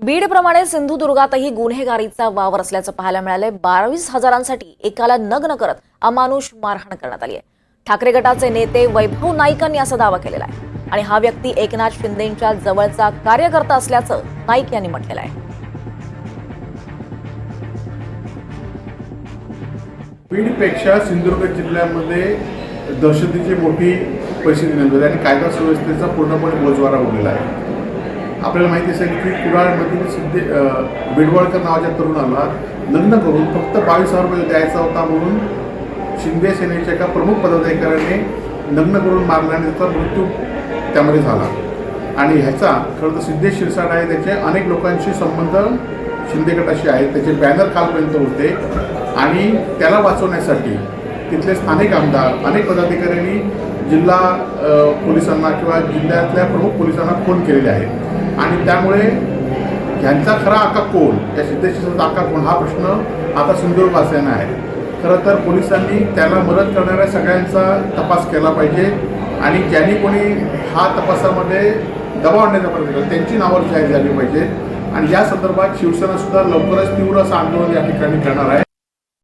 बीडप्रमाणे सिंधुदुर्गातही गुन्हेगारीचा वावर असल्याचं पाहायला मिळालंय. बावीस हजारांसाठी एकाला नग्न करत अमानुष मारहाण करण्यात आली आहे. ठाकरे गटाचे नेते वैभव नाईकांनी असा दावा केलेला आहे. आणि हा व्यक्ती एकनाथ शिंदेच्या जवळचा कार्यकर्ता असल्याचं नाईक यांनी म्हटलेलं आहे. बीडपेक्षा सिंधुदुर्ग जिल्ह्यामध्ये दहशतीची मोठी पैसे निर्माण झाली आणि कायदा सुव्यवस्थेचा पूर्णपणे बोजवारा उडलेला आहे. आपल्याला माहिती असेल की कुडाळमधील सिद्धे बिडवळकर नावाच्या तरुणाला लग्न करून फक्त बावीस हजार रुपये द्यायचा होता म्हणून शिंदे सेनेच्या एका प्रमुख पदाधिकाऱ्याने लग्न करून मारल्याने त्याचा मृत्यू त्यामध्ये झाला. आणि ह्याचा खरं तर सिद्धेश शिरसाट आहे त्याचे अनेक लोकांशी संबंध शिंदे गटाशी आहेत. त्याचे बॅनर कालपर्यंत होते. आणि त्याला वाचवण्यासाठी तिथले स्थानिक आमदार अनेक पदाधिकाऱ्यांनी जिल्हा पोलिसांना किंवा जिल्ह्यातल्या प्रमुख पोलिसांना फोन केलेले आहेत. आणि त्यामुळे ह्यांचा खरा आका कोण? या सिद्धेश्वरचा आका कोण? हा प्रश्न आता सिंधुदुर्गवासियांना आहे. खरं तर पोलिसांनी त्याला मदत करणाऱ्या सगळ्यांचा तपास केला पाहिजे आणि ज्यांनी कोणी हा तपासामध्ये दबाव आणण्याचा प्रयत्न केला त्यांची नावं जाहीर झाली पाहिजे आणि या संदर्भात शिवसेना सुद्धा लवकरच तीव्र असं आंदोलन या ठिकाणी करणार आहे.